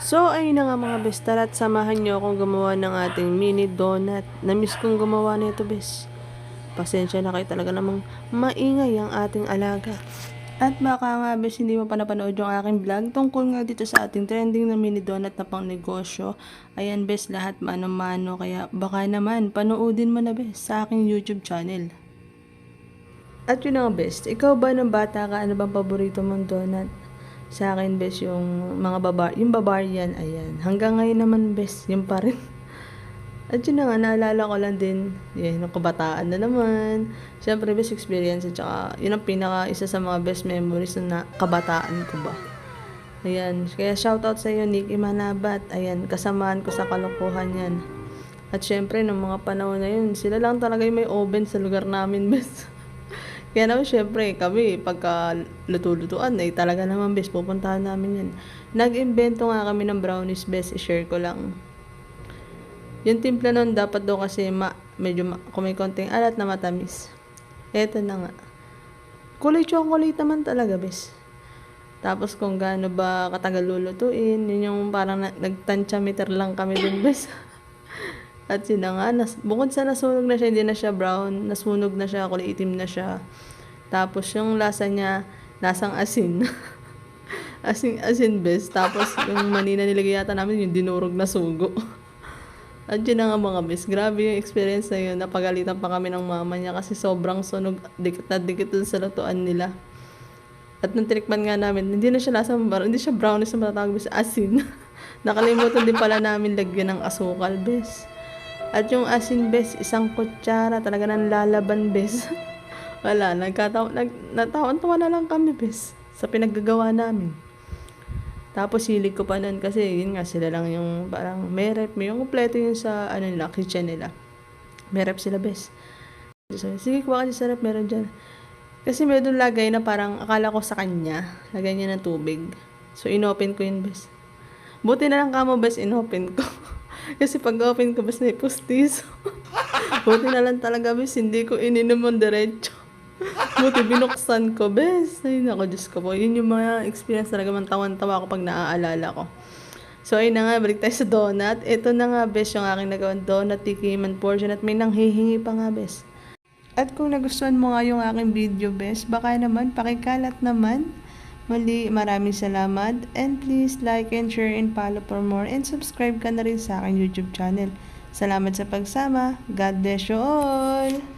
So, ayun na nga mga bes, tara't samahan nyo akong gumawa ng ating mini donut. Namiss kong gumawa nito bes. Pasensya na kayo talaga namang maingay ang ating alaga. At baka nga bes, hindi mo pa napanood yung aking vlog tungkol nga dito sa ating trending na mini donut na pang negosyo. Ayan bes, lahat mano-mano. Kaya baka naman, panoodin mo na bes sa aking YouTube channel. At yun ang best. Ikaw ba ng bata ka, ano bang paborito mong donut? Sa akin, best, yung mga babar, yung barbarian, ayan. Hanggang ngayon naman, best, yung pa rin. At yun na nga, naalala ko lang din, yun, yung kabataan na naman. Siyempre, best experience, at saka, yun ang pinaka, isa sa mga best memories na kabataan ko ba. Ayan, kaya shoutout sa iyo, Nick Imanabat. Ayan, kasamaan ko sa kalokohan yan. At syempre, nung mga panahon na yun, sila lang talaga yung may oven sa lugar namin, best. Kaya naman syempre, kami, pagka luto-lutuan, ay talaga naman best, pupuntahan namin yan. Nag-invento nga kami ng brownies best, i-share ko lang. Yung timpla nun, dapat daw kasi ma, medyo ma, kung may konting alat na matamis. Eto na nga. Kulay chocolate naman talaga best. Tapos kung gaano ba katagal lulutuin, yun yung parang na, nagtansyameter lang kami dun best. At yun bukod sa nasunog na siya, hindi na siya brown, nasunog na siya, kulay itim na siya. Tapos yung lasa niya, lasang asin. asin, asin best. Tapos yung manina nilagay yata namin, yung dinurog na sugo. Yun na nga mga best. Grabe yung experience na yun. Napagalitan pa kami ng mama niya kasi sobrang sunog, dikit na dikit sa lutuan nila. At nung tinikman nga namin, hindi na siya lasang bar, hindi siya brownies na matatawag bes, asin. Nakalimutan din pala namin lagyan ng asukal bes. At yung asin bes, isang kutsara, talaga nang lalaban bes. Wala, nagkatawa, nag, natawan-tawa na lang kami bes sa pinaggagawa namin. Tapos hilig ko pa nun kasi yun nga sila lang yung parang may rep, may yung kompleto yun sa ano nila, kitchen nila. May rep sila bes. So, sige, kuha ka dyan sa rep, meron dyan. Kasi may doon lagay na parang akala ko sa kanya, lagay niya ng tubig. So, inopen ko yun, bes. Buti na lang kamo, bes, inopen ko. Kasi pag open ko, bes, may pustiso. Buti na lang talaga, bes, hindi ko ininom ng diretso. Buti binuksan ko, bes. Ay, nako, Diyos ko po. Yun yung mga experience talaga, man tawan-tawa ko pag naaalala ko. So, ayun na nga, balik tayo sa donut. Ito na nga, bes, yung aking nagawang donut, tikiman portion, at may nanghihingi pa nga, bes. At kung nagustuhan mo nga yung aking video, bes, baka naman, pakikalat naman. Muli, maraming salamat. And please like and share and follow for more. And subscribe ka na rin sa aking YouTube channel. Salamat sa pagsama. God bless you all!